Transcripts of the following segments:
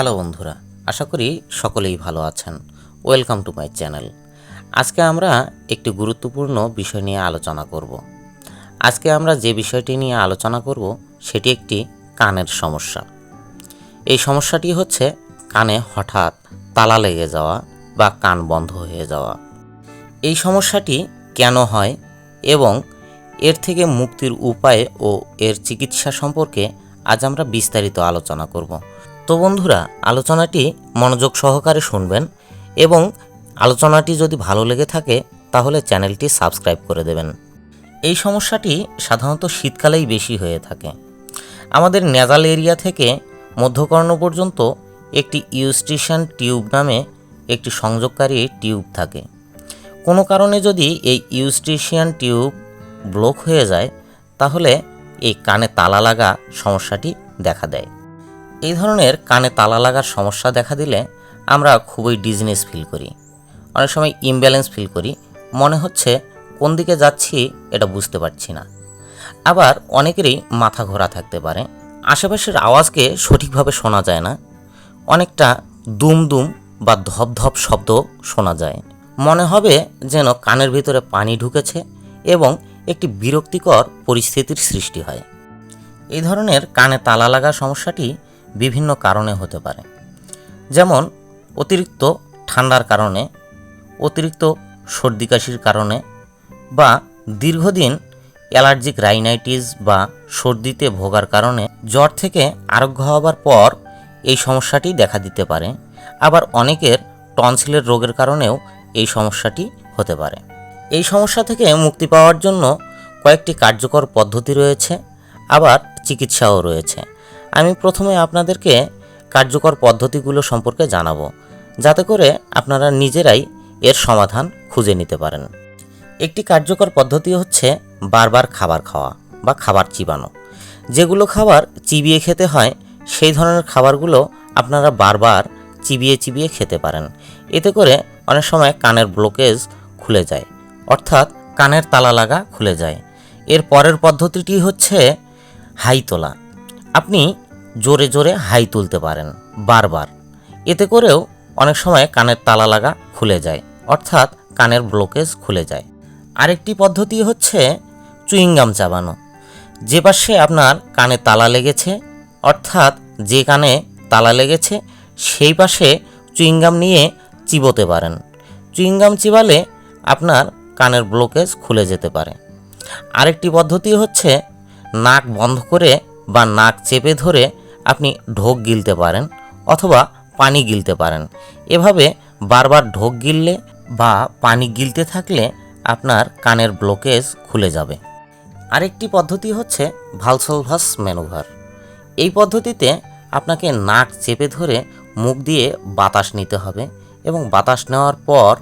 Hello বন্ধুরা, আশা করি সকলেই ভালো আছেন। ওয়েলকাম টু মাই চ্যানেল আজকে আমরা একটি গুরুত্বপূর্ণ বিষয় নিয়ে আলোচনা করব। আজকে আমরা যে বিষয়টি নিয়ে আলোচনা করব, সেটি একটি কানের সমস্যা। এই সমস্যাটি হচ্ছে কানে হঠাৎ তালা লেগে যাওয়া বা কান বন্ধ হয়ে যাওয়া। এই সমস্যাটি কেন হয় এবং এর থেকে মুক্তির উপায় ও এর চিকিৎসা সম্পর্কে আজ আমরা বিস্তারিত আলোচনা করব। তো বন্ধুরা আলোচনাটি মনোযোগ সহকারে শুনবেন এবং আলোচনাটি যদি ভালো লেগে থাকে, তাহলে চ্যানেলটি সাবস্ক্রাইব করে দেবেন। এই সমস্যাটি সাধারণত শীতকালেই বেশি হয়ে থাকে। আমাদের নেজাল এরিয়া থেকে মধ্যকর্ণ পর্যন্ত একটি ইউস্টিশন টিউব নামে একটি সংযোগকারী টিউব থাকে। কোনো কারণে যদি এই ইউস্টিশিয়ান টিউব ব্লক হয়ে যায়, তাহলে এই কানে তালা লাগা সমস্যাটি দেখা দেয়। এই ধরনের কানে তালা লাগার সমস্যা দেখা দিলে আমরা খুবই ডিজনেস ফিল করি। অনেক সময় ইমব্যালেন্স ফিল করি। মনে হচ্ছে কোন দিকে যাচ্ছি এটা বুঝতে পারছি না। আবার অনেকেরই মাথা ঘোরা থাকতে পারে। আশেপাশের আওয়াজকে সঠিকভাবে শোনা যায় না। অনেকটা দুম দুম বা ধপধপ শব্দ শোনা যায়। মনে হবে যেন কানের ভিতরে পানি ঢুকেছে এবং একটি বিরক্তিকর পরিস্থিতির সৃষ্টি হয়। এই ধরনের কানে তালা লাগা সমস্যাটি বিভিন্ন কারণে হতে পারে। যেমন, অতিরিক্ত ঠান্ডার কারণে, অতিরিক্ত সর্দি কাশির কারণে বা দীর্ঘদিন অ্যালার্জিক রাইনাইটিস বা সর্দিতে ভোগার কারণে জ্বর থেকে আরোগ্য হওয়ার পর এই সমস্যাটি দেখা দিতে পারে। আবার অনেকের টনসিলের রোগের কারণেও এই সমস্যাটি হতে পারে। এই সমস্যা থেকে মুক্তি পাওয়ার জন্য কয়েকটি কার্যকর পদ্ধতি রয়েছে, আবার চিকিৎসাও রয়েছে। আমি প্রথমে আপনাদেরকে কার্যকর পদ্ধতিগুলো সম্পর্কে জানাব, যাতে করে আপনারা নিজেরাই এর সমাধান খুঁজে নিতে পারেন। একটি কার্যকর পদ্ধতি হচ্ছে বারবার খাবার খাওয়া বা খাবার চিবানো। যেগুলো খাবার চিবিয়ে খেতে হয়, সেই ধরনের খাবারগুলো আপনারা বারবার চিবিয়ে চিবিয়ে খেতে পারেন। এতে করে অনেক সময় কানের ব্লকেজ খুলে যায়, অর্থাৎ কানের তালা লাগা খুলে যায়। এর পরের পদ্ধতিটি হচ্ছে হাই তোলা আপনি জোরে জোরে হাই তুলতে পারেন, বারবার। এতে করেও অনেক সময় কানের তালা লাগা খুলে যায়, অর্থাৎ কানের ব্লকেজ খুলে যায়। আরেকটি পদ্ধতি হচ্ছে চুইংগাম চাবানো। যে পাশে আপনার কানে তালা লেগেছে, অর্থাৎ যে কানে তালা লেগেছে, সেই পাশে চুইংগাম নিয়ে চিবোতে পারেন। চুইংগাম চিবালে আপনার কানের ব্লকেজ খুলে যেতে পারে। আরেকটি পদ্ধতি হচ্ছে নাক বন্ধ করে বা নাক চেপে ধরে আপনি ঢোক গিলতে পারেন অথবা পানি গিলতে পারেন। এভাবে বারবার ঢোক গিললে বা পানি গিলতে থাকলে আপনার কানের ব্লকেজ খুলে যাবে। আরেকটি পদ্ধতি হচ্ছে ভালসলভাস ম্যানোভার। এই পদ্ধতিতে আপনাকে নাক চেপে ধরে মুখ দিয়ে বাতাস নিতে হবে এবং বাতাস নেওয়ার পর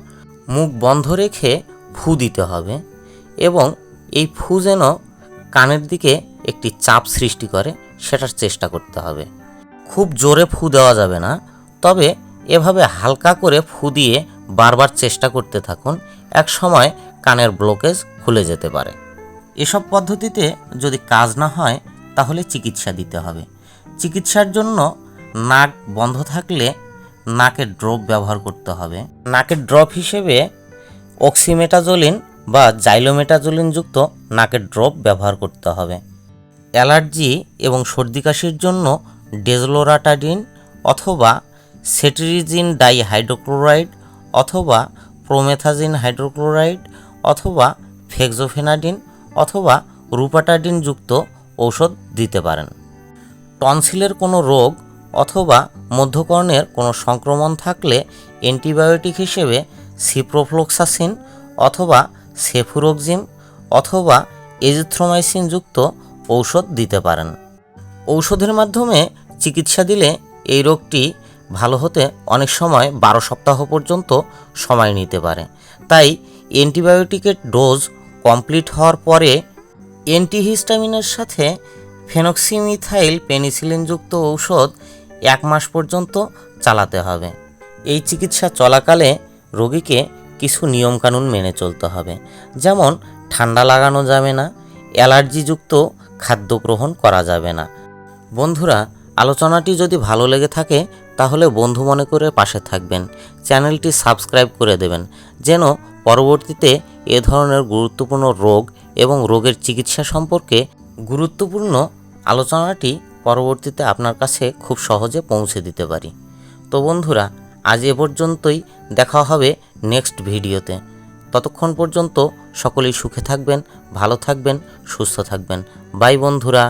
মুখ বন্ধ রেখে ফু দিতে হবে এবং এই ফু যেন কানের দিকে একটি চাপ সৃষ্টি করে, সেটার চেষ্টা করতে হবে। খুব জোরে ফু দেওয়া যাবে না, তবে এভাবে হালকা করে ফু দিয়ে বারবার চেষ্টা করতে থাকুন, এক সময় কানের ব্লকেজ খুলে যেতে পারে। এসব পদ্ধতিতে যদি কাজ না হয়, তাহলে চিকিৎসা দিতে হবে। চিকিৎসার জন্য নাক বন্ধ থাকলে নাকের ড্রপ ব্যবহার করতে হবে। নাকের ড্রপ হিসেবে অক্সিমেটাজোলিন বা জাইলোমেটাজোলিন যুক্ত নাকের ড্রপ ব্যবহার করতে হবে। অ্যালার্জি এবং সর্দি কাশির জন্য ডেজলোরাটাডিন অথবা সেট্রিজিন ডাইহাইড্রোক্লোরাইড অথবা প্রোমেথাজিন হাইড্রোক্লোরাইড অথবা ফেক্সোফেনাডিন অথবা রুপাটাডিন যুক্ত ঔষধ দিতে পারেন। টনসিলের কোনো রোগ অথবা মধ্যকর্ণের কোনো সংক্রমণ থাকলে অ্যান্টিবায়োটিক হিসেবে সিপ্রোফ্লোক্সাসিন অথবা সেফুরোক্সিম অথবা এজিথ্রোমাইসিন যুক্ত ঔষধ দিতে পারেন। ঔষধের মাধ্যমে চিকিৎসা দিলে এই রোগটি ভালো হতে অনেক সময় বারো সপ্তাহ পর্যন্ত সময় নিতে পারে। তাই অ্যান্টিবায়োটিকের ডোজ কমপ্লিট হওয়ার পরে অ্যান্টিহিস্টামিনের সাথে ফেনক্সিমিথাইল পেনিসিলিনযুক্ত ঔষধ এক মাস পর্যন্ত চালাতে হবে। এই চিকিৎসা চলাকালে রোগীকে কিছু নিয়মকানুন মেনে চলতে হবে। যেমন ঠান্ডা লাগানো যাবে না, অ্যালার্জিযুক্ত খাদ্য গ্রহণ করা যাবে না। বন্ধুরা, আলোচনাটি যদি ভালো লেগে থাকে, তাহলে বন্ধু মনে করে পাশে থাকবেন। চ্যানেলটি সাবস্ক্রাইব করে দেবেন। যেন পরবর্তীতে এ ধরনের গুরুত্বপূর্ণ রোগ এবং রোগের চিকিৎসা সম্পর্কে গুরুত্বপূর্ণ আলোচনাটি পরবর্তীতে আপনার কাছে খুব সহজে পৌঁছে দিতে পারি। তো বন্ধুরা, আজ এ পর্যন্তই। দেখা হবে নেক্সট ভিডিওতে। ততক্ষণ পর্যন্ত সকলেই সুখে থাকবেন ভালো থাকবেন সুস্থ থাকবেন। বাই বন্ধুরা।